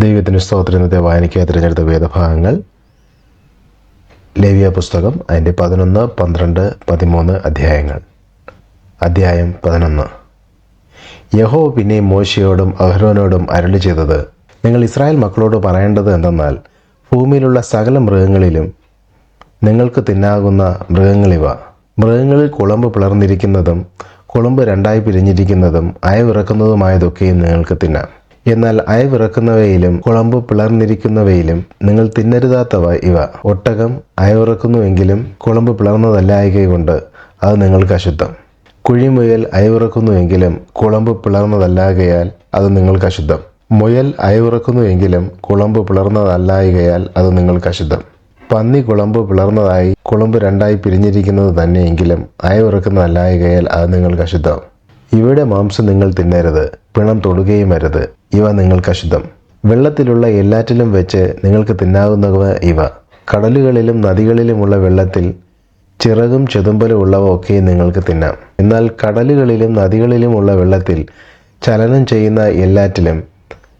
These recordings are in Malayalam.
ദൈവത്തിന് സ്തോത്രം ഇന്നത്തെ വായനയ്ക്കായി തിരഞ്ഞെടുത്ത വേദഭാഗങ്ങൾ. ലേവിയ പുസ്തകം അതിന്റെ പതിനൊന്ന് പന്ത്രണ്ട് പതിമൂന്ന് അധ്യായങ്ങൾ. അധ്യായം പതിനൊന്ന്. യഹോ പിന്നെ മോശയോടും അഹ്റോനോടും അരളി ചെയ്തത് നിങ്ങൾ ഇസ്രായേൽ മക്കളോട് പറയേണ്ടത് എന്തെന്നാൽ ഭൂമിയിലുള്ള സകല മൃഗങ്ങളിലും നിങ്ങൾക്ക് തിന്നാകുന്ന മൃഗങ്ങളിവ മൃഗങ്ങളിൽ കുളമ്പ് പിളർന്നിരിക്കുന്നതും കുളമ്പ് രണ്ടായി പിരിഞ്ഞിരിക്കുന്നതും അയവിറക്കുന്നതുമായതൊക്കെയും നിങ്ങൾക്ക് തിന്നാം. എന്നാൽ അയവിറക്കുന്നവയിലും കുളമ്പ് പിളർന്നിരിക്കുന്നവയിലും നിങ്ങൾ തിന്നരുതാത്തവ ഇവ. ഒട്ടകം അയവിറക്കുന്നുവെങ്കിലും കുളമ്പ് പിളർന്നതല്ലായകൊണ്ട് അത് നിങ്ങൾക്ക് അശുദ്ധം. കുഴിമുയൽ അയവിറക്കുന്നുവെങ്കിലും കുളമ്പ് പിളർന്നതല്ലാകയാൽ അത് നിങ്ങൾക്ക് അശുദ്ധം. മുയൽ അയവിറക്കുന്നുവെങ്കിലും കുളമ്പ് പിളർന്നതല്ലായകയാൽ അത് നിങ്ങൾക്ക് അശുദ്ധം. പന്നി കുളമ്പ് പിളർന്നതായി കുളമ്പ് രണ്ടായി പിരിഞ്ഞിരിക്കുന്നത് തന്നെയെങ്കിലും അയവിറക്കുന്നതല്ലായകയാൽ അത് നിങ്ങൾക്ക് അശുദ്ധം. ഇവയുടെ മാംസം നിങ്ങൾ തിന്നരുത് പിണം തൊടുകയും അരുത്. ഇവ നിങ്ങൾക്ക് അശുദ്ധം. വെള്ളത്തിലുള്ള എല്ലാറ്റിലും വെച്ച് നിങ്ങൾക്ക് തിന്നാകുന്നവ ഇവ. കടലുകളിലും നദികളിലുമുള്ള വെള്ളത്തിൽ ചിറകും ചെതുമ്പലും ഉള്ളവ ഒക്കെ നിങ്ങൾക്ക് തിന്നാം. എന്നാൽ കടലുകളിലും നദികളിലുമുള്ള വെള്ളത്തിൽ ചലനം ചെയ്യുന്ന എല്ലാറ്റിലും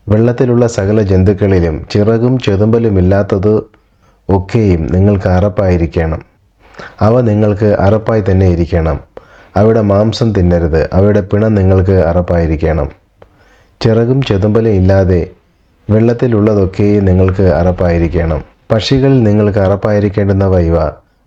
വെള്ളത്തിലുള്ള സകല ജന്തുക്കളിലും ചിറകും ചെതുമ്പലുമില്ലാത്തത് ഒക്കെയും നിങ്ങൾക്ക് അറപ്പായിരിക്കണം. അവ നിങ്ങൾക്ക് അറപ്പായി തന്നെ ഇരിക്കണം. അവയുടെ മാംസം തിന്നരുത്. അവയുടെ പിണ നിങ്ങൾക്ക് അറപ്പായിരിക്കണം. ചിറകും ചെതുമ്പലും ഇല്ലാതെ വെള്ളത്തിലുള്ളതൊക്കെയും നിങ്ങൾക്ക് അറപ്പായിരിക്കണം. പക്ഷികൾ നിങ്ങൾക്ക് അറപ്പായിരിക്കേണ്ടുന്നവ ഇവ.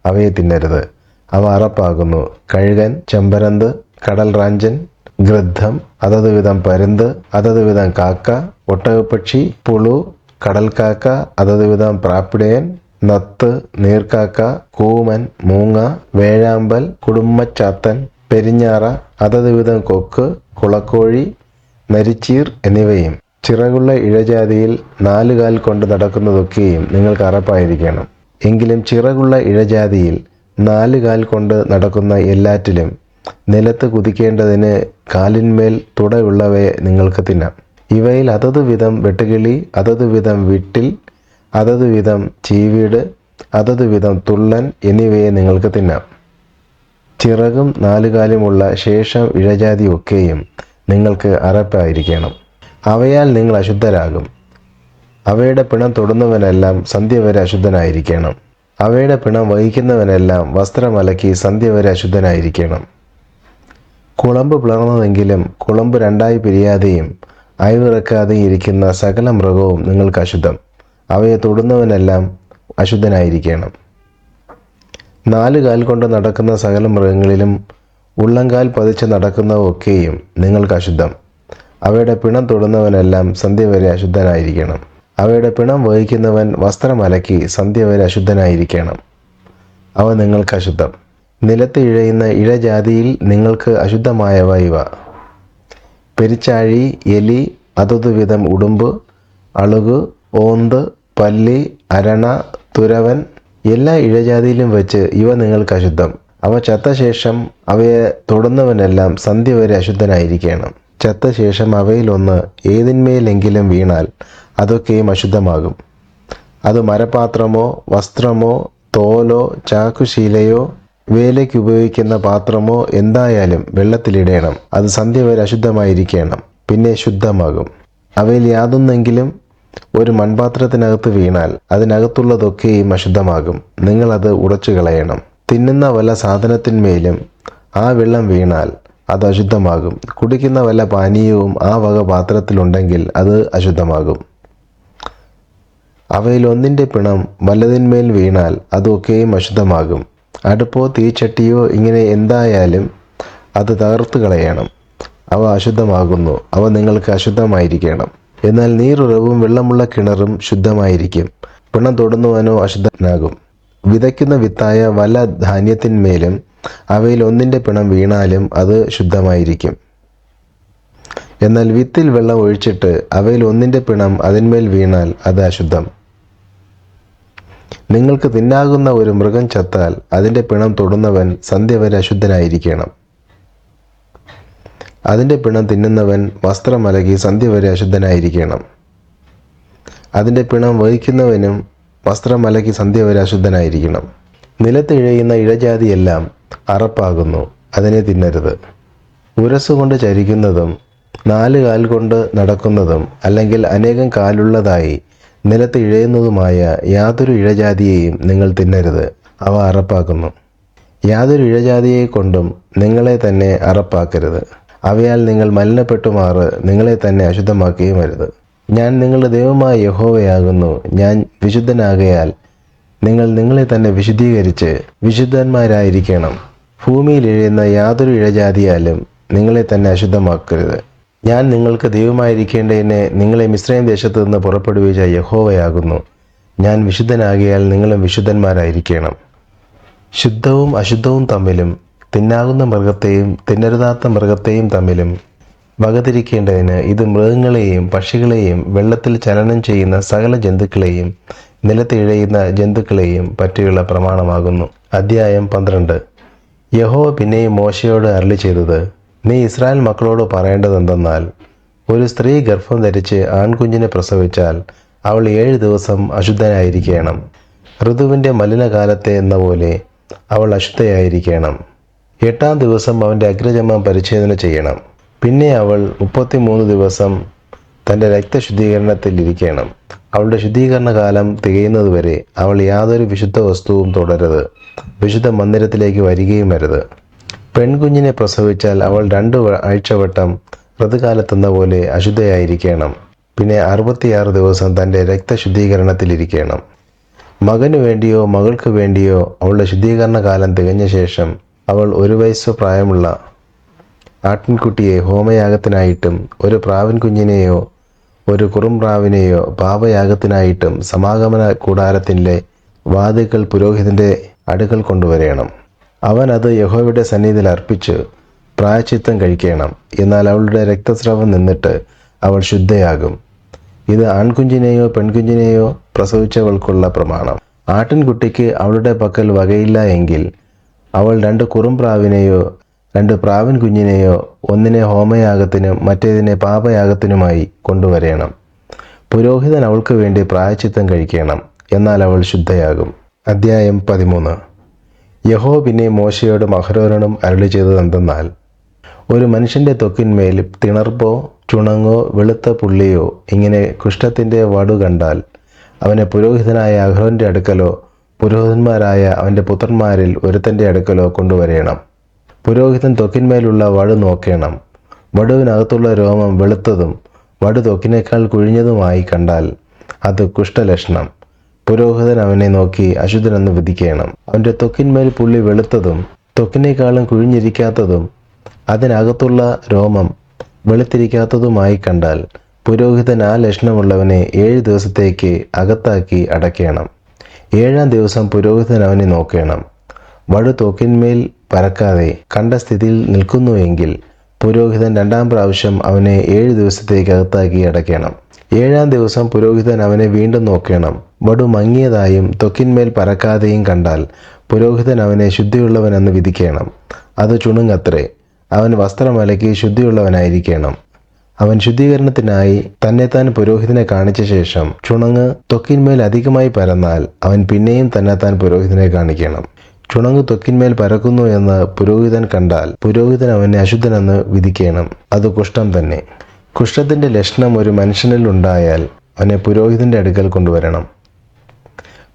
അവയെ തിന്നരുത്. അവ അറപ്പാകുന്നു. കഴുകൻ ചെമ്പരന്ത് കടൽ റാഞ്ചൻ ഗൃദ്ധം അതത് വിധം പരുന്ത് അതത് വിധം കാക്ക ഒട്ടകപ്പക്ഷി പുളു കടൽക്കാക്ക അതത് വിധം പ്രാപ്പിടയൻ നത്ത് നീർക്കാക്ക കൂമൻ മൂങ്ങ വേഴാമ്പൽ കുടുംബച്ചാത്തൻ പെരിഞ്ഞാറ അതത് വിധം കൊക്ക് കുളക്കോഴി നരിച്ചീർ എന്നിവയും ചിറകുള്ള ഇഴജാതിയിൽ നാലുകാൽ കൊണ്ട് നടക്കുന്നതൊക്കെയും നിങ്ങൾക്ക് അറപ്പായിരിക്കണം. എങ്കിലും ചിറകുള്ള ഇഴജാതിയിൽ നാലുകാൽ കൊണ്ട് നടക്കുന്ന എല്ലാറ്റിലും നിലത്ത് കുതിക്കേണ്ടതിന് കാലിന്മേൽ തുടയുള്ളവയെ നിങ്ങൾക്ക് തിന്നാം. ഇവയിൽ അതത് വിധം വെട്ടുകിളി അതത് വിധം വിട്ടിൽ അതത് വിധം ചീവീട് അതത് വിധം തുള്ളൻ എന്നിവയെ നിങ്ങൾക്ക് തിന്നാം. ചിറകും നാലുകാലുമുള്ള ശേഷം ഇഴജാതി ഒക്കെയും നിങ്ങൾക്ക് അറപ്പായിരിക്കണം. അവയാൽ നിങ്ങൾ അശുദ്ധരാകും. അവയുടെ പിണം തൊടുന്നവനെല്ലാം സന്ധ്യ വരെ അശുദ്ധനായിരിക്കണം. അവയുടെ പിണം വഹിക്കുന്നവനെല്ലാം വസ്ത്രമലക്കി സന്ധ്യ വരെ അശുദ്ധനായിരിക്കണം. കുളമ്പ് പിളർന്നതെങ്കിലും കുളമ്പ് രണ്ടായി പിരിയാതെയും അയവിറക്കാതെയും ഇരിക്കുന്ന സകല മൃഗവും നിങ്ങൾക്ക് അശുദ്ധം. അവയെ തൊടുന്നവനെല്ലാം അശുദ്ധനായിരിക്കണം. നാല് കാൽ കൊണ്ട് നടക്കുന്ന സകല മൃഗങ്ങളിലും ഉള്ളംകാൽ പതിച്ച് നടക്കുന്നതൊക്കെയും നിങ്ങൾക്ക് അശുദ്ധം. അവയുടെ പിണം തൊടുന്നവനെല്ലാം സന്ധ്യ വരെ അശുദ്ധനായിരിക്കണം. അവയുടെ പിണം വഹിക്കുന്നവൻ വസ്ത്രം അലക്കി സന്ധ്യ വരെ അശുദ്ധനായിരിക്കണം. അവ നിങ്ങൾക്ക് അശുദ്ധം. നിലത്ത് ഇഴയുന്ന ഇഴജാതിയിൽ നിങ്ങൾക്ക് അശുദ്ധമായവ ഇവ. പെരിച്ചാഴി എലി അതത് വിധം ഉടുമ്പ് അളുക് ഓന്ത് പല്ലി അരണ തുരവൻ എല്ലാ ഇഴജാതിയിലും വെച്ച് ഇവ നിങ്ങൾക്ക് അശുദ്ധം. അവ ചത്ത ശേഷം അവയെ തൊടുന്നവനെല്ലാം സന്ധ്യ വരെ അശുദ്ധനായിരിക്കണം. ചത്ത ശേഷം അവയിലൊന്ന് ഏതിന്മേലെങ്കിലും വീണാൽ അതൊക്കെയും അശുദ്ധമാകും. അത് മരപാത്രമോ വസ്ത്രമോ തോലോ ചാക്കുശീലയോ വേലയ്ക്ക് ഉപയോഗിക്കുന്ന പാത്രമോ എന്തായാലും വെള്ളത്തിലിടേണം. അത് സന്ധ്യ വരെ അശുദ്ധമായിരിക്കണം. പിന്നെ ശുദ്ധമാകും. അവയിൽ യാതൊന്നെങ്കിലും ഒരു മൺപാത്രത്തിനകത്ത് വീണാൽ അതിനകത്തുള്ളതൊക്കെയും അശുദ്ധമാകും നിങ്ങളത് ഉടച്ചു കളയണം തിന്നുന്ന വല്ല സാധനത്തിന്മേലും ആ വെള്ളം വീണാൽ അത് അശുദ്ധമാകും. കുടിക്കുന്ന വല്ല പാനീയവും ആ വക പാത്രത്തിലുണ്ടെങ്കിൽ അത് അശുദ്ധമാകും. അവയിൽ ഒന്നിന്റെ പിണം വല്ലതിന്മേൽ വീണാൽ അതൊക്കെയും അശുദ്ധമാകും അടുപ്പോ തീച്ചട്ടിയോ ഇങ്ങനെ എന്തായാലും അത് തകർത്ത് കളയണം അവ അശുദ്ധമാകുന്നു. അവ നിങ്ങൾക്ക് അശുദ്ധമായിരിക്കണം. എന്നാൽ നീറുറവും വെള്ളമുള്ള കിണറും ശുദ്ധമായിരിക്കും. പിണം തൊടുന്നുവാനോ അശുദ്ധനാകും. വിതയ്ക്കുന്ന വിത്തായ വല ധാന്യത്തിന്മേലും അവയിൽ ഒന്നിന്റെ പിണം വീണാലും അത് ശുദ്ധമായിരിക്കും. എന്നാൽ വിത്തിൽ വെള്ളം ഒഴിച്ചിട്ട് അവയിൽ ഒന്നിന്റെ പിണം അതിന്മേൽ വീണാൽ അത് അശുദ്ധം. നിങ്ങൾക്ക് തിന്നാകുന്ന ഒരു മൃഗം ചത്താൽ അതിന്റെ പിണം തൊടുന്നവൻ സന്ധ്യ വരെ അശുദ്ധനായിരിക്കണം. അതിന്റെ പിണം തിന്നുന്നവൻ വസ്ത്രമലകി സന്ധ്യ വരെ അശുദ്ധനായിരിക്കണം. അതിന്റെ പിണം വഹിക്കുന്നവനും വസ്ത്രമലക്കി സന്ധ്യ വരെ അശുദ്ധനായിരിക്കണം. നിലത്ത് ഇഴയുന്ന ഇഴജാതിയെല്ലാം അറപ്പാകുന്നു അതിനെ തിന്നരുത്. ഉരസുകൊണ്ട് ചരിക്കുന്നതും നാല് കാൽ കൊണ്ട് നടക്കുന്നതും അല്ലെങ്കിൽ അനേകം കാലുള്ളതായി നിലത്ത് ഇഴയുന്നതുമായ യാതൊരു ഇഴജാതിയെയും നിങ്ങൾ തിന്നരുത് അവ അറപ്പാക്കുന്നു. യാതൊരു ഇഴജാതിയെ കൊണ്ടും നിങ്ങളെ തന്നെ അറപ്പാക്കരുത്. അവയാൽ നിങ്ങൾ മലിനപ്പെട്ടു മാറ് നിങ്ങളെ തന്നെ അശുദ്ധമാക്കുകയും അരുത്. ഞാൻ നിങ്ങളുടെ ദൈവമായ യഹോവയാകുന്നു. ഞാൻ വിശുദ്ധനാകയാൽ നിങ്ങൾ നിങ്ങളെ തന്നെ വിശുദ്ധീകരിച്ച് വിശുദ്ധന്മാരായിരിക്കണം. ഭൂമിയിൽ എഴുതുന്ന യാതൊരു ഇഴജാതിയാലും നിങ്ങളെ തന്നെ അശുദ്ധമാക്കരുത്. ഞാൻ നിങ്ങൾക്ക് ദൈവമായിരിക്കേണ്ടതിനെ നിങ്ങളെ മിശ്രയം ദേശത്തു നിന്ന് പുറപ്പെടുവിച്ച യഹോവയാകുന്നു. ഞാൻ വിശുദ്ധനാകിയാൽ നിങ്ങളും വിശുദ്ധന്മാരായിരിക്കണം. ശുദ്ധവും അശുദ്ധവും തമ്മിലും തിന്നാകുന്ന മൃഗത്തെയും തിന്നരുതാത്ത മൃഗത്തെയും തമ്മിലും വകതിരിക്കേണ്ടതിന് ഇത് മൃഗങ്ങളെയും പക്ഷികളെയും വെള്ളത്തിൽ ചലനം ചെയ്യുന്ന സകല ജന്തുക്കളെയും നിലത്തിഴയുന്ന ജന്തുക്കളെയും പറ്റിയുള്ള പ്രമാണമാകുന്നു. അധ്യായം പന്ത്രണ്ട്. യഹോ പിന്നെയും മോശയോട് അരളി ചെയ്തത് നീ ഇസ്രായേൽ മക്കളോട് പറയേണ്ടതെന്തെന്നാൽ ഒരു സ്ത്രീ ഗർഭം ധരിച്ച് ആൺകുഞ്ഞിനെ പ്രസവിച്ചാൽ അവൾ ഏഴ് ദിവസം അശുദ്ധനായിരിക്കണം. ഋതുവിന്റെ മലിനകാലത്തെ എന്ന പോലെ അവൾ അശുദ്ധയായിരിക്കണം. എട്ടാം ദിവസം അവന്റെ അഗ്രചമം പരിച്ഛേദന ചെയ്യണം. പിന്നെ അവൾ മുപ്പത്തിമൂന്ന് ദിവസം തന്റെ രക്തശുദ്ധീകരണത്തിൽ ഇരിക്കണം. അവളുടെ ശുദ്ധീകരണ കാലം തികയുന്നതുവരെ അവൾ യാതൊരു വിശുദ്ധ വസ്തുവും തുടരുത് വിശുദ്ധ മന്ദിരത്തിലേക്ക് വരികയും വരുത് പെൺകുഞ്ഞിനെ പ്രസവിച്ചാൽ അവൾ രണ്ട് ആഴ്ചവട്ടം ഋതുകാലത്തെന്ന പോലെ അശുദ്ധയായിരിക്കണം. പിന്നെ അറുപത്തിയാറ് ദിവസം തന്റെ രക്തശുദ്ധീകരണത്തിലിരിക്കണം മകനു വേണ്ടിയോ മകൾക്ക് വേണ്ടിയോ അവളുടെ ശുദ്ധീകരണ കാലം തികഞ്ഞ ശേഷം അവൾ ഒരു വയസ്സ് പ്രായമുള്ള ആട്ടിൻകുട്ടിയെ ഹോമയാഗത്തിനായിട്ടും ഒരു പ്രാവിൻ കുഞ്ഞിനെയോ ഒരു കുറുംപ്രാവിനെയോ പാപയാഗത്തിനായിട്ടും സമാഗമന കൂടാരത്തിന്റെ വാതിൽക്കൽ പുരോഹിതന്റെ അടുക്കൽ കൊണ്ടുവരേണം. അവൻ അത് യഹോവയുടെ സന്നിധിയിൽ അർപ്പിച്ച് പ്രായച്ചിത്തം കഴിക്കണം. എന്നാൽ അവളുടെ രക്തസ്രവം നിന്നിട്ട് അവൾ ശുദ്ധയാകും. ഇത് ആൺകുഞ്ഞിനെയോ പെൺകുഞ്ഞിനെയോ പ്രസവിച്ചവൾക്കുള്ള പ്രമാണം. ആട്ടിൻകുട്ടിക്ക് അവളുടെ പക്കൽ വകയില്ല എങ്കിൽ അവൾ രണ്ട് കുറുംപ്രാവിനെയോ രണ്ട് പ്രാവിൻ കുഞ്ഞിനെയോ ഒന്നിനെ ഹോമയാഗത്തിനും മറ്റേതിനെ പാപയാഗത്തിനുമായി കൊണ്ടുവരേണം. പുരോഹിതൻ അവൾക്ക് വേണ്ടി പ്രായച്ചിത്തം കഴിക്കണം. എന്നാൽ അവൾ ശുദ്ധയാകും. അദ്ധ്യായം പതിമൂന്ന്. യഹോ പിന്നെ മോശയോട് മഹരോരണം അരുളി ചെയ്തത് എന്തെന്നാൽ ഒരു മനുഷ്യന്റെ ത്വക്കിന്മേൽ തിണർപ്പോ ചുണങ്ങോ വെളുത്ത പുള്ളിയോ ഇങ്ങനെ കുഷ്ഠത്തിന്റെ വടു കണ്ടാൽ അവനെ പുരോഹിതനായ അഹ്റോന്റെ അടുക്കലോ പുരോഹിതന്മാരായ അവന്റെ പുത്രന്മാരിൽ ഒരുത്തന്റെ അടുക്കലോ കൊണ്ടുവരേണം. പുരോഹിതൻ ത്വക്കിന്മേലുള്ള വടു നോക്കേണം. വടുവിനകത്തുള്ള രോമം വെളുത്തതും വടു ത്വക്കിനേക്കാൾ കുഴിഞ്ഞതുമായി കണ്ടാൽ അത് കുഷ്ഠലക്ഷണം. പുരോഹിതൻ അവനെ നോക്കി അശുദ്ധനെന്ന് വിധിക്കണം. അവന്റെ ത്വക്കിന്മേൽ പുള്ളി വെളുത്തതും ത്വക്കിനേക്കാളും കുഴിഞ്ഞിരിക്കാത്തതും അതിനകത്തുള്ള രോമം വെളുത്തിരിക്കാത്തതുമായി കണ്ടാൽ പുരോഹിതൻ ആ ലക്ഷണമുള്ളവനെ ഏഴ് ദിവസത്തേക്ക് അകത്താക്കി അടയ്ക്കണം. ഏഴാം ദിവസം പുരോഹിതൻ അവനെ നോക്കണം. വടു തോക്കിന്മേൽ പരക്കാതെ കണ്ട സ്ഥിതിയിൽ നിൽക്കുന്നുവെങ്കിൽ പുരോഹിതൻ രണ്ടാം പ്രാവശ്യം അവനെ ഏഴ് ദിവസത്തേക്ക് അകത്താക്കി അടയ്ക്കണം. ഏഴാം ദിവസം പുരോഹിതൻ അവനെ വീണ്ടും നോക്കണം. വടു മങ്ങിയതായും തൊക്കിന്മേൽ പരക്കാതെയും കണ്ടാൽ പുരോഹിതൻ അവനെ ശുദ്ധിയുള്ളവനെന്ന് വിധിക്കണം. അത് ചുണുങ്ങത്രേ. അവൻ വസ്ത്രമലക്കി ശുദ്ധിയുള്ളവനായിരിക്കണം. അവൻ ശുദ്ധീകരണത്തിനായി തന്നെ താൻ പുരോഹിതനെ കാണിച്ച ശേഷം ചുണങ്ങ് ത്വക്കിന്മേൽ അധികമായി പരന്നാൽ അവൻ പിന്നെയും തന്നെ താൻ പുരോഹിതനെ കാണിക്കണം. ചുണങ്ങ് ത്വക്കിന്മേൽ പരക്കുന്നു എന്ന് പുരോഹിതൻ കണ്ടാൽ പുരോഹിതൻ അവനെ അശുദ്ധനെന്ന് വിധിക്കണം. അത് കുഷ്ഠം തന്നെ. കുഷ്ഠത്തിന്റെ ലക്ഷണം ഒരു മനുഷ്യനിൽ ഉണ്ടായാൽ അവനെ പുരോഹിതന്റെ അടുക്കൽ കൊണ്ടുവരണം.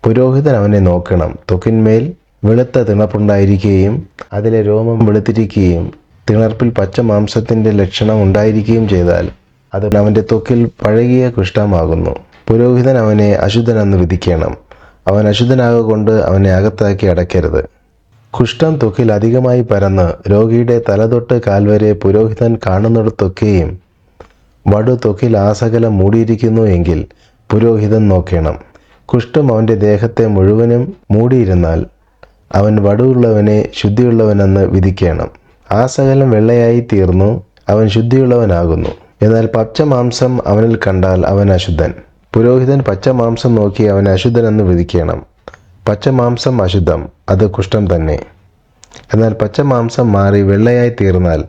പുരോഹിതൻ അവനെ നോക്കണം. ത്വക്കിന്മേൽ വെളുത്ത തിണപ്പുണ്ടായിരിക്കുകയും അതിലെ രോമം വെളുത്തിരിക്കുകയും തിണർപ്പിൽ പച്ച മാംസത്തിന്റെ ലക്ഷണം ഉണ്ടായിരിക്കുകയും ചെയ്താൽ അത് അവന്റെ ത്വക്കിൽ പഴകിയ കുഷ്ഠമാകുന്നു പുരോഹിതൻ അവനെ അശുദ്ധനെന്ന് വിധിക്കണം. അവൻ അശുദ്ധനാകൊണ്ട് അവനെ അകത്താക്കി അടയ്ക്കരുത്. കുഷ്ഠം ത്വക്കിൽ അധികമായി പരന്ന് രോഗിയുടെ തലതൊട്ട് കാൽവരെ പുരോഹിതൻ കാണുന്നിടത്തൊക്കെയും വടു തൊക്കിൽ ആസകലം മൂടിയിരിക്കുന്നു എങ്കിൽ പുരോഹിതൻ നോക്കണം. കുഷ്ഠം അവന്റെ ദേഹത്തെ മുഴുവനും മൂടിയിരുന്നാൽ അവൻ വടുവുള്ളവനെ ശുദ്ധിയുള്ളവനെന്ന് വിധിക്കണം. ആ സകലം വെള്ളയായി തീർന്നു അവൻ ശുദ്ധിയുള്ളവനാകുന്നു. എന്നാൽ പച്ച മാംസം അവനിൽ കണ്ടാൽ അവൻ അശുദ്ധൻ. പുരോഹിതൻ പച്ച മാംസം നോക്കി അവൻ അശുദ്ധനെന്ന് വിധിക്കണം. പച്ച മാംസം അശുദ്ധം അത് കുഷ്ഠം തന്നെ. എന്നാൽ പച്ച മാംസം മാറി വെള്ളയായി തീർന്നാൽ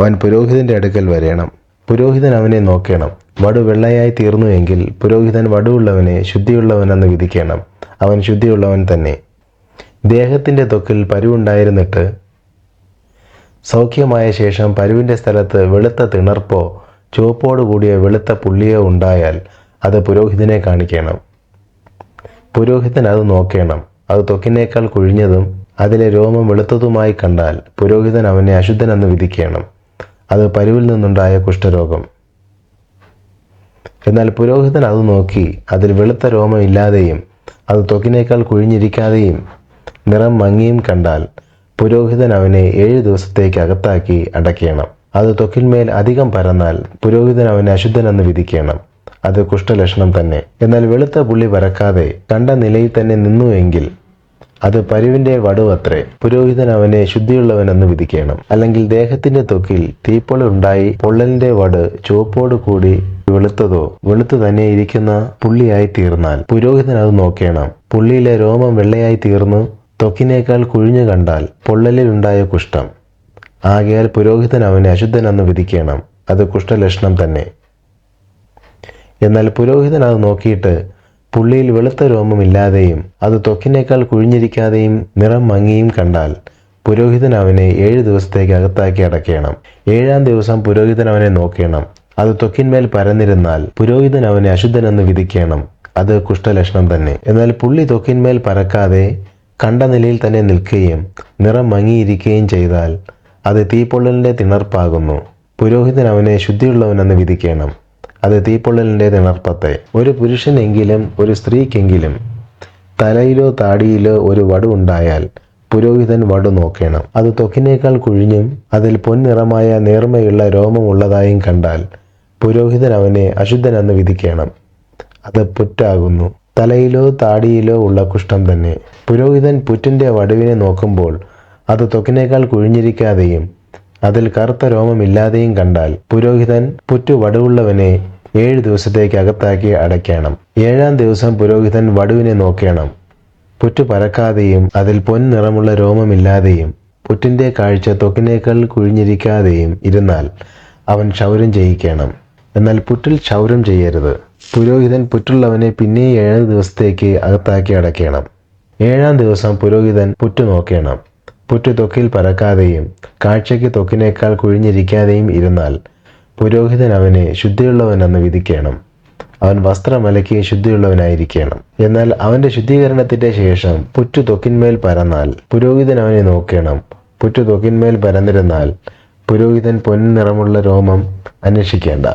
അവൻ പുരോഹിതന്റെ അടുക്കൽ വരേണം. പുരോഹിതൻ അവനെ നോക്കണം. വടു വെള്ളയായി തീർന്നു എങ്കിൽ പുരോഹിതൻ വടുവുള്ളവനെ ശുദ്ധിയുള്ളവനെന്ന് വിധിക്കണം. അവൻ ശുദ്ധിയുള്ളവൻ തന്നെ. ദേഹത്തിന്റെ തൊക്കിൽ പരുവുണ്ടായിരുന്നിട്ട് സൗഖ്യമായ ശേഷം പരുവിന്റെ സ്ഥലത്ത് വെളുത്ത തിണർപ്പോ ചുവപ്പോട് കൂടിയ വെളുത്ത പുള്ളിയോ ഉണ്ടായാൽ അത് പുരോഹിതനെ കാണിക്കണം. പുരോഹിതൻ അത് നോക്കണം. അത് തൊക്കിനേക്കാൾ കുഴിഞ്ഞതും അതിലെ രോമം വെളുത്തതുമായി കണ്ടാൽ പുരോഹിതൻ അവനെ അശുദ്ധനെന്ന് വിധിക്കണം. അത് പരുവിൽ നിന്നുണ്ടായ കുഷ്ഠരോഗം. എന്നാൽ പുരോഹിതൻ അത് നോക്കി അതിൽ വെളുത്ത രോമം ഇല്ലാതെയും അത് തൊക്കിനേക്കാൾ കുഴിഞ്ഞിരിക്കാതെയും നിറം മങ്ങിയും കണ്ടാൽ പുരോഹിതൻ അവനെ ഏഴ് ദിവസത്തേക്ക് അകത്താക്കി അടയ്ക്കണം. അത് ത്വക്കിന്മേൽ അധികം പരന്നാൽ പുരോഹിതൻ അവനെ അശുദ്ധനെന്ന് വിധിക്കണം. അത് കുഷ്ഠലക്ഷണം തന്നെ. എന്നാൽ വെളുത്ത പുള്ളി പരക്കാതെ കണ്ട നിലയിൽ തന്നെ നിന്നുവെങ്കിൽ അത് പരുവിന്റെ വടുവത്രേ പുരോഹിതൻ അവനെ ശുദ്ധിയുള്ളവനെന്ന് വിധിക്കണം. അല്ലെങ്കിൽ ദേഹത്തിന്റെ തൊക്കിൽ തീപ്പൊളുണ്ടായി പൊള്ളലിന്റെ വട് ചുവപ്പോട് കൂടി വെളുത്തതോ വെളുത്തു തന്നെ ഇരിക്കുന്ന പുള്ളിയായി തീർന്നാൽ. പുരോഹിതൻ അത് നോക്കണം. പുള്ളിയിലെ രോമം വെള്ളയായി തീർന്നു. ത്വക്കിനേക്കാൾ കുഴിഞ്ഞു കണ്ടാൽ പൊള്ളലിലുണ്ടായ കുഷ്ഠം. ആകയാൽ പുരോഹിതൻ അവനെ അശുദ്ധനെന്ന് വിധിക്കണം. അത് കുഷ്ഠലക്ഷണം തന്നെ. എന്നാൽ പുരോഹിതൻ അത് നോക്കിയിട്ട് പുള്ളിയിൽ വെളുത്ത രോമമില്ലാതെയും അത് ത്വക്കിനേക്കാൾ കുഴിഞ്ഞിരിക്കാതെയും നിറം മങ്ങിയും കണ്ടാൽ പുരോഹിതൻ അവനെ ഏഴ് ദിവസത്തേക്ക് അകത്താക്കി അടയ്ക്കണം. ഏഴാം ദിവസം പുരോഹിതൻ അവനെ നോക്കണം. അത് ത്വക്കിന്മേൽ പരന്നിരുന്നാൽ പുരോഹിതൻ അവനെ അശുദ്ധനെന്ന് വിധിക്കണം. അത് കുഷ്ഠലക്ഷണം തന്നെ. എന്നാൽ പുള്ളി ത്വക്കിന്മേൽ പരക്കാതെ കണ്ട നിലയിൽ തന്നെ നിൽക്കുകയും നിറം മങ്ങിയിരിക്കുകയും ചെയ്താൽ അത് തീപ്പൊള്ളലിന്റെ തിണർപ്പാകുന്നു. പുരോഹിതൻ അവനെ ശുദ്ധിയുള്ളവനെന്ന് വിധിക്കണം. അത് തീപ്പൊള്ളലിന്റെ തിണർപ്പത്തെ. ഒരു പുരുഷനെങ്കിലും ഒരു സ്ത്രീക്കെങ്കിലും തലയിലോ താടിയിലോ ഒരു വടു ഉണ്ടായാൽ പുരോഹിതൻ വടു നോക്കണം. അത് തൊക്കിനേക്കാൾ കുഴിഞ്ഞും അതിൽ പൊൻനിറമായ നേർമയുള്ള രോമമുള്ളതായും കണ്ടാൽ പുരോഹിതൻ അവനെ അശുദ്ധനെന്ന് വിധിക്കണം. അത് പുറ്റാകുന്നു. തലയിലോ താടിയിലോ ഉള്ള കുഷ്ഠം തന്നെ. പുരോഹിതൻ പുറ്റിന്റെ വടുവിനെ നോക്കുമ്പോൾ അത് ത്വക്കിനേക്കാൾ കുഴിഞ്ഞിരിക്കാതെയും അതിൽ കറുത്ത രോമമില്ലാതെയും കണ്ടാൽ പുരോഹിതൻ പുറ്റു വടുവുള്ളവനെ ഏഴ് ദിവസത്തേക്ക് അകത്താക്കി അടയ്ക്കണം. ഏഴാം ദിവസം പുരോഹിതൻ വടുവിനെ നോക്കണം. പുറ്റു പരക്കാതെയും അതിൽ പൊൻ നിറമുള്ള രോമമില്ലാതെയും പുറ്റിന്റെ കാഴ്ച ത്വക്കിനേക്കാൾ കുഴിഞ്ഞിരിക്കാതെയും ഇരുന്നാൽ അവൻ ക്ഷൗരം ചെയ്യിക്കണം. എന്നാൽ പുറ്റിൽ ക്ഷൗരം ചെയ്യരുത്. പുരോഹിതൻ പുറ്റുള്ളവനെ പിന്നെ ഏഴ് ദിവസത്തേക്ക് അകത്താക്കി അടയ്ക്കണം. ഏഴാം ദിവസം പുരോഹിതൻ പുറ്റു നോക്കണം. പുറ്റു തൊക്കിൽ പരക്കാതെയും കാഴ്ചയ്ക്ക് തൊക്കിനേക്കാൾ കുഴിഞ്ഞിരിക്കാതെയും ഇരുന്നാൽ പുരോഹിതൻ അവനെ ശുദ്ധിയുള്ളവനെന്ന് വിധിക്കണം. അവൻ വസ്ത്രമലക്കി ശുദ്ധിയുള്ളവനായിരിക്കണം. എന്നാൽ അവന്റെ ശുദ്ധീകരണത്തിന്റെ ശേഷം പുറ്റു തൊക്കിന്മേൽ പരന്നാൽ പുരോഹിതൻ അവനെ നോക്കണം. പുറ്റു തൊക്കിന്മേൽ പരന്നിരുന്നാൽ പുരോഹിതൻ പൊൻനിറമുള്ള രോമം അന്വേഷിക്കേണ്ട.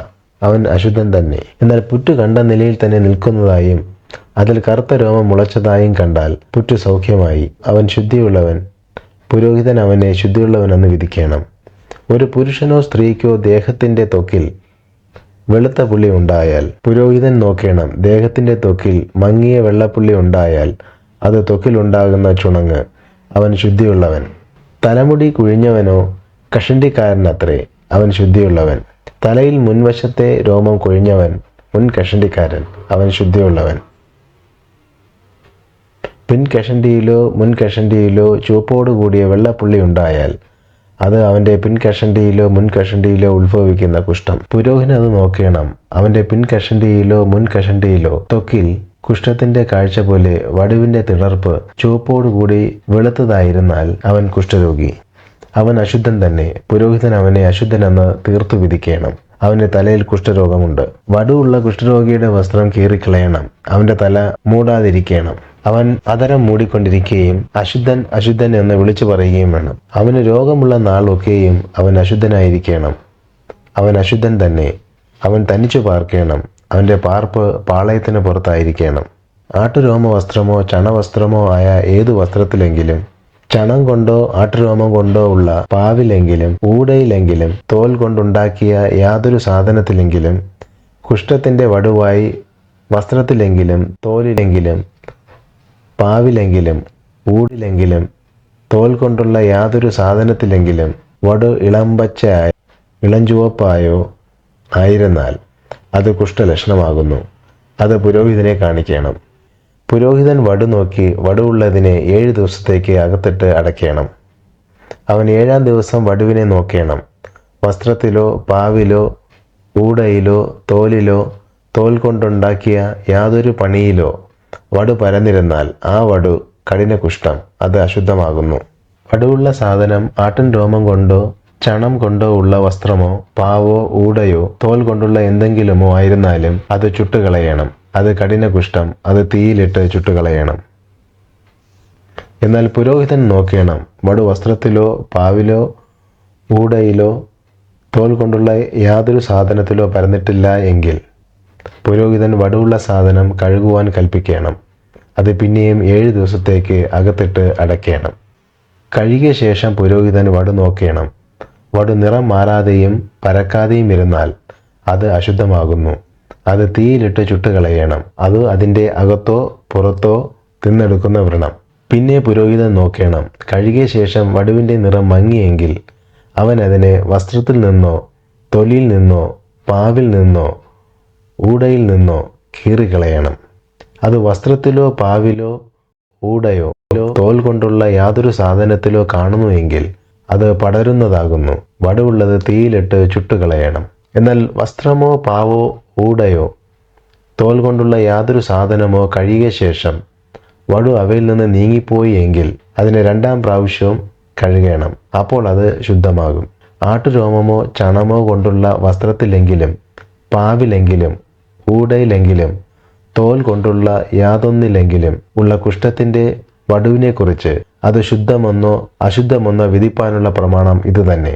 അവൻ അശുദ്ധൻ തന്നെ. എന്നാൽ പുറ്റു കണ്ട നിലയിൽ തന്നെ നിൽക്കുന്നതായും അതിൽ കറുത്ത രോമം മുളച്ചതായും കണ്ടാൽ പുറ്റു സൗഖ്യമായി. അവൻ ശുദ്ധിയുള്ളവൻ പുരോഹിതൻ അവനെ ശുദ്ധിയുള്ളവനെന്ന് വിധിക്കണം. ഒരു പുരുഷനോ സ്ത്രീക്കോ ദേഹത്തിന്റെ തൊക്കിൽ വെളുത്ത പുള്ളി ഉണ്ടായാൽ പുരോഹിതൻ നോക്കണം. ദേഹത്തിന്റെ തൊക്കിൽ മങ്ങിയ വെള്ളപ്പുള്ളി ഉണ്ടായാൽ അത് തൊക്കിലുണ്ടാകുന്ന ചുണങ്ങ് അവൻ ശുദ്ധിയുള്ളവൻ. തലമുടി കുഴിഞ്ഞവനോ കഷണ്ടിക്കാരനത്രേ അവൻ ശുദ്ധിയുള്ളവൻ. തലയിൽ മുൻവശത്തെ രോമം കൊഴിഞ്ഞവൻ മുൻ കഷണ്ടിക്കാരൻ അവൻ ശുദ്ധിയുള്ളവൻ. പിൻ കഷണ്ടിയിലോ മുൻ കഷണ്ടിയിലോ ചുവപ്പോട് കൂടിയ വെള്ളപ്പുള്ളി ഉണ്ടായാൽ അത് അവന്റെ പിൻ കഷണ്ടിയിലോ മുൻ കഷണ്ടിയിലോ ഉത്ഭവിക്കുന്ന കുഷ്ഠം. പുരോഹിതൻ അത് നോക്കണം. അവന്റെ പിൻ കഷണ്ടിയിലോ മുൻ കഷണ്ടിയിലോ തൊക്കിൽ കുഷ്ഠത്തിന്റെ കാഴ്ച പോലെ വടുവിന്റെ തിളർപ്പ് ചുവപ്പോടുകൂടി വെളുത്തതായിരുന്നാൽ അവൻ കുഷ്ഠരോഗി. അവൻ അശുദ്ധൻ തന്നെ. പുരോഹിതൻ അവനെ അശുദ്ധനെന്ന് തീർത്തു വിധിക്കണം. അവന്റെ തലയിൽ കുഷ്ഠരോഗമുണ്ട്. വടുവുള്ള കുഷ്ഠരോഗിയുടെ വസ്ത്രം കീറിക്കളയണം. അവന്റെ തല മൂടാതിരിക്കണം. അവൻ അതരം മൂടിക്കൊണ്ടിരിക്കുകയും അശുദ്ധൻ അശുദ്ധൻ എന്ന് വിളിച്ചു പറയുകയും വേണം. അവന് രോഗമുള്ള നാളൊക്കെയും അവൻ അശുദ്ധനായിരിക്കണം. അവൻ അശുദ്ധൻ തന്നെ. അവൻ തനിച്ചു പാർക്കണം. അവന്റെ പാർപ്പ് പാളയത്തിന് പുറത്തായിരിക്കണം. ആട്ടുരോമ വസ്ത്രമോ ചണവസ്ത്രമോ ആയ ഏതു വസ്ത്രത്തിലെങ്കിലും ചണം കൊണ്ടോ ആട്ടുരോമം കൊണ്ടോ ഉള്ള പാവിലെങ്കിലും ഊടയിലെങ്കിലും തോൽ കൊണ്ടുണ്ടാക്കിയ യാതൊരു സാധനത്തിലെങ്കിലും കുഷ്ഠത്തിന്റെ വടുവായി വസ്ത്രത്തിലെങ്കിലും തോലിലെങ്കിലും പാവിലെങ്കിലും ഊടിലെങ്കിലും തോൽ കൊണ്ടുള്ള യാതൊരു സാധനത്തിലെങ്കിലും വടു ഇളമ്പച്ചയായോ ഇളഞ്ചുവപ്പായോ ആയിരുന്നാൽ അത് കുഷ്ഠലക്ഷണമാകുന്നു. അത് പുരോഹിതനെ കാണിക്കണം. പുരോഹിതൻ വടു നോക്കി വടുവുള്ളതിനെ ഏഴ് ദിവസത്തേക്ക് അകത്തിട്ട് അടയ്ക്കണം. അവൻ ഏഴാം ദിവസം വടുവിനെ നോക്കണം. വസ്ത്രത്തിലോ പാവിലോ ഊടയിലോ തോലിലോ തോൽ കൊണ്ടുണ്ടാക്കിയ യാതൊരു പണിയിലോ വടു പരന്നിരുന്നാൽ ആ വടു കഠിന കുഷ്ഠം അത് അശുദ്ധമാകുന്നു. വടുവുള്ള സാധനം ആട്ടിൻ രോമം കൊണ്ടോ ചണം കൊണ്ടോ ഉള്ള വസ്ത്രമോ പാവോ ഊടയോ തോൽ കൊണ്ടുള്ള എന്തെങ്കിലുമോ ആയിരുന്നാലും അത് ചുട്ടുകളയണം. അത് കഠിന കുഷ്ഠം അത് തീയിലിട്ട് ചുട്ടുകളയണം. എന്നാൽ പുരോഹിതൻ നോക്കണം വടു വസ്ത്രത്തിലോ പാവിലോ ഊടയിലോ തോൽ കൊണ്ടുള്ള യാതൊരു സാധനത്തിലോ പരന്നിട്ടില്ല എങ്കിൽ പുരോഹിതൻ വടുവുള്ള സാധനം കഴുകുവാൻ കൽപ്പിക്കണം. അത് പിന്നെയും ഏഴ് ദിവസത്തേക്ക് അകത്തിട്ട് അടയ്ക്കണം. കഴുകിയ ശേഷം പുരോഹിതൻ വടു നോക്കണം. വടു നിറം മാറാതെയും പരക്കാതെയും ഇരുന്നാൽ അത് അശുദ്ധമാകുന്നു. അത് തീയിലിട്ട് ചുട്ടുകളയണം. അത് അതിന്റെ അകത്തോ പുറത്തോ തിന്നെടുക്കുന്ന വ്രണം. പിന്നെ പുരോഹിതൻ നോക്കണം. കഴുകിയ ശേഷം വടുവിന്റെ നിറം മങ്ങിയെങ്കിൽ അവൻ അതിനെ വസ്ത്രത്തിൽ നിന്നോ തൊലിയിൽ നിന്നോ പാവിൽ നിന്നോ ഊടയിൽ നിന്നോ കീറിക്കളയണം. അത് വസ്ത്രത്തിലോ പാവിലോ ഊടയോ തോൽ കൊണ്ടുള്ള യാതൊരു സാധനത്തിലോ കാണുന്നുവെങ്കിൽ അത് പടരുന്നതാകുന്നു. വടുവുള്ളത് തീയിലിട്ട് ചുട്ടുകളയണം. എന്നാൽ വസ്ത്രമോ പാവോ ഊടയോ? തോൽ കൊണ്ടുള്ള യാതൊരു സാധനമോ കഴുകിയ ശേഷം വടു അവയിൽ നിന്ന് നീങ്ങിപ്പോയി എങ്കിൽ അതിനെ രണ്ടാം പ്രാവശ്യവും കഴുകണം. അപ്പോൾ അത് ശുദ്ധമാകും. ആട്ടുരോമമോ ചണമോ കൊണ്ടുള്ള വസ്ത്രത്തിലെങ്കിലും പാവിലെങ്കിലും ഊടയിലെങ്കിലും തോൽ കൊണ്ടുള്ള യാതൊന്നിലെങ്കിലും ഉള്ള കുഷ്ഠത്തിന്റെ വടുവിനെക്കുറിച്ച് അത് ശുദ്ധമെന്നോ അശുദ്ധമെന്നോ വിധിപ്പാനുള്ള പ്രമാണം ഇതുതന്നെ.